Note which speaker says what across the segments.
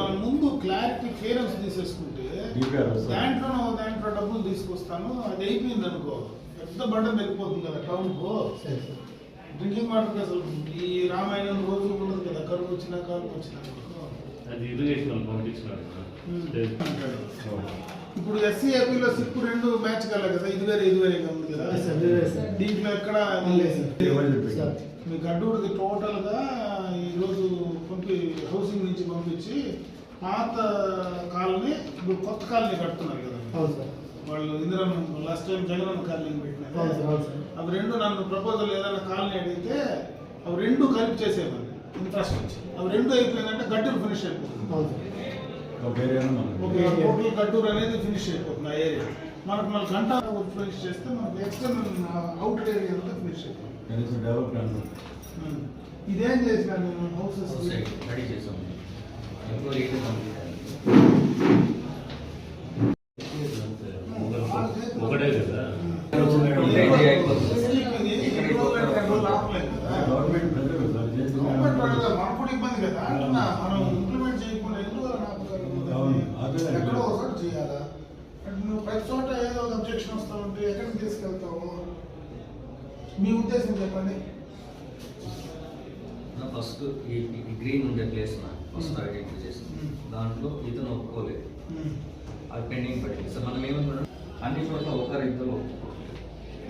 Speaker 1: దాని ముందు clarity clearance తీసేసుకుంటే దాంట్లో దాంట్లో డబ్బులు తీసుకొస్తాను అది అయిపోయింది అనుకో. పెద్ద బడ్డం వెళ్ళిపోతుంది కదా టౌన్కో. డ్రింకింగ్ వాటర్ అసలు ఈ రామాయణం రోజు ఉండదు కదా కరువు వచ్చినా కరువు వచ్చినా
Speaker 2: అది ఇరిగేషన్
Speaker 1: ఇప్పుడు ఎస్సీ ఏపీలో సిప్ రెండు మ్యాచ్ కాలే కదా ఇది వేరే ఇది వేరే ఉంది కదా. దీంట్లో ఎక్కడ మీ గడ్డూడికి టోటల్గా ఈరోజు పంపి హౌసింగ్ నుంచి పంపించి పాత కాలనీ ఇప్పుడు కొత్త కాలనీ కడుతున్నారు కదా.
Speaker 3: అవును సార్.
Speaker 1: వాళ్ళు ఇందిరం లాస్ట్ టైం జగనన్న కాలనీ
Speaker 3: అవును సార్
Speaker 1: పెట్టినారు
Speaker 3: అవును సార్.
Speaker 1: అవి రెండు నన్ను ప్రపోజల్ ఏదైనా కాలనీ అడిగితే అవి రెండు కలిపి చేసేవాళ్ళు ఇన్ఫ్రాస్ట్రక్చర్ అవి రెండు అయిపోయిందంటే గడ్డూరు ఫినిష్ అయిపోతుంది. టోటల్ గడ్డూరు అనేది ఫినిష్ అయిపోతుంది ఆ ఏరియా మనకు మళ్ళీ గంట ఫినిష్ చేస్తే మనకు ఎక్స్టర్నల్ అవుట్ ఏరియా అంతా ఫినిష్ అయిపోతుంది. ఇదేం చేసిన నేను హౌసెస్
Speaker 4: రెడీ చేసాం కంప్లీట్
Speaker 2: ఒకటే కదా
Speaker 1: గవర్నమెంట్ మనం చేయకుండా ఎందుకు ఎక్కడో ఒకటి చేయాలా నువ్వు ప్రతి చోట ఏదో ఒక అబ్జెక్షన్ వస్తా ఉంటే ఎక్కడికి తీసుకెళ్తావు? మీ ఉద్దేశం చెప్పండి.
Speaker 4: ఫస్ట్ ఈ గ్రీన్ ఉండే ప్లేస్ ఫస్ట్
Speaker 1: Hmm.
Speaker 4: ఐడెంటిఫై చేసి
Speaker 1: Hmm.
Speaker 4: దాంట్లో ఇతను ఒప్పుకోలేదు. అది పెండింగ్ పట్టింది సో మనం ఏమనుకున్నాం అన్ని చోట్ల ఒకరు ఇద్దరు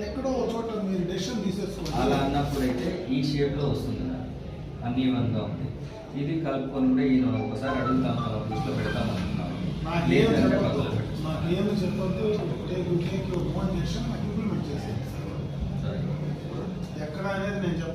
Speaker 1: ఎక్కడో ఒక చోట మీరు డెసిషన్ తీసేసుకోండి
Speaker 4: అలా అన్నప్పుడు అయితే ఈ షేప్లో వస్తుంది అన్ని విధంగా ఉంది. ఇది కలుపుకొని కూడా ఈయన ఒకసారి అడుగుతాం దృష్టిలో పెడతాం
Speaker 1: చెప్పొద్దు. టేక్ టేక్ డెసిషన్ నాకు ఇంప్లిమెంట్ చేసేది
Speaker 4: సరే.
Speaker 1: ఎక్కడ అనేది నేను చెప్పను.